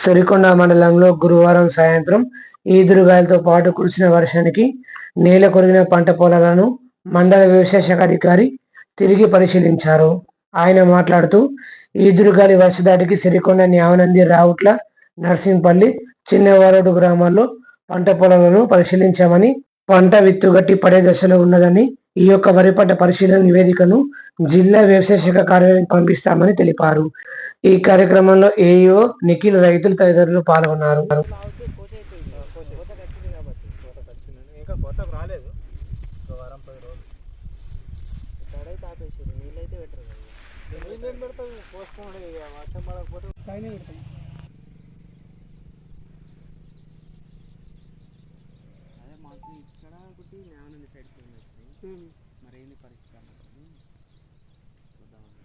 సిరికొండ మండలంలో గురువారం సాయంత్రం ఈదురుగాయలతో పాటు కురిసిన వర్షానికి నేల కొరిగిన పంట పొలాలను మండల వ్యవసాయ శాఖ అధికారి తిరిగి పరిశీలించారు. ఆయన మాట్లాడుతూ ఈదురుగాలి వర్షదాటికి సిరికొండ న్యావనంది రావుట్ల నర్సింహపల్లి చిన్నవారోడు గ్రామాల్లో పంట పొలాలను పరిశీలించామని పంట విత్తుగట్టి పడే దశలో ఉన్నదని ఈ యొక్క వరి పంట పరిశీలన నివేదికను జిల్లా వ్యవసాయ శాఖ కార్యాలయం పంపిస్తామని తెలిపారు. ఈ కార్యక్రమంలో ఏఈఓ నిఖిల్ రైతులు తదితరులు పాల్గొన్నారు. ఇక్కడ ఒకటి జ్ఞానం సైడ్ మరి ఏంది పరిస్థితి అన్నట్టు చూద్దామని